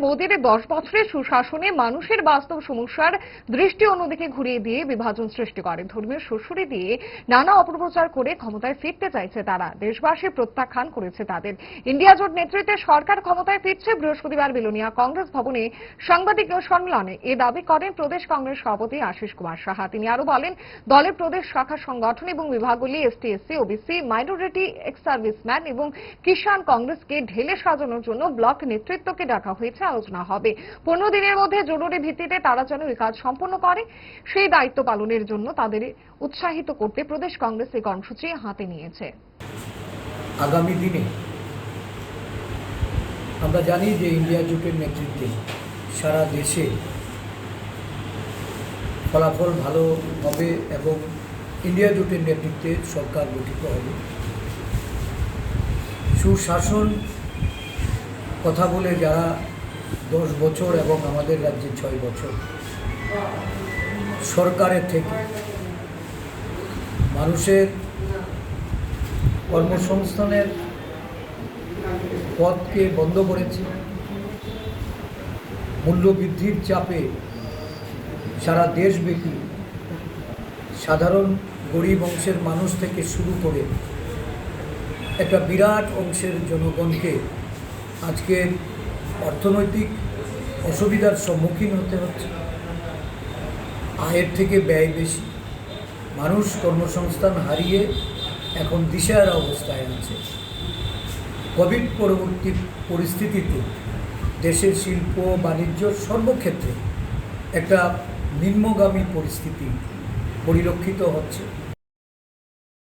মোদীর দশ বছরের সুশাসনে মানুষের বাস্তব সমস্যার দৃষ্টি অন্যদিকে ঘুরিয়ে দিয়ে বিভাজন সৃষ্টি করে। ধর্মীয় শ্বশুরি দিয়ে নানা অপপ্রচার করে ক্ষমতায় ফিরতে চাইছে তারা। দেশবাসী প্রত্যাখ্যান করেছে তাদের। ইন্ডিয়া জোট নেতৃত্বে সরকার ক্ষমতায় ফিরছে বৃহস্পতিবার বিলোনিয়া কংগ্রেস ভবনে সাংবাদিক সম্মেলনে। এ দাবি করেন প্রদেশ কংগ্রেস সভাপতি আশিস কুমার সাহা। তিনি আরও বলেন, দলের প্রদেশ শাখা সংগঠন এবং বিভাগগুলি ST SC OBC, minority ex serviceman এবং কিষাণ কংগ্রেসকে ঢেলে সাজানোর জন্য ব্লক নেতৃত্বকে ডাকা হয়েছে। আলোচনা হবে। পনেরো দিনের মধ্যে জরুরি ভিত্তিতে তারা যেন কাজ সম্পন্ন করে, সেই দায়িত্ব পালনের জন্য তাদের উৎসাহিত করতে প্রদেশ কংগ্রেস এই কর্মসূচি হাতে নিয়েছে। আগামী দিনে আমরা জানি যে ইন্ডিয়া জোটের নেতৃত্বে সারা দেশে ফলাফল ভালো হবে এবং ইন্ডিয়া জোটের নেতৃত্বে সরকার গঠিত হবে। সুশাসন কথা বলে যারা দশ বছর এবং আমাদের রাজ্যে ছয় বছর। সরকারের থেকে। মানুষের কর্মসংস্থানের পথকে বন্ধ করেছে। মূল্যবৃদ্ধির চাপে সারা দেশব্যাপী সাধারণ গরিব অংশের মানুষ থেকে শুরু করে একটা বিরাট অংশের জনগণকে আজকে অর্থনৈতিক অসুবিধার সম্মুখীন হতে হচ্ছে। আয়ের থেকে ব্যয় বেশি। মানুষ কর্মসংস্থান হারিয়ে এখন দিশাহারা অবস্থায় আছে। কোভিড পরবর্তী পরিস্থিতিতে দেশের শিল্প বাণিজ্য সর্বক্ষেত্রে একটা নিম্নগামী পরিস্থিতি পরিলক্ষিত হচ্ছে।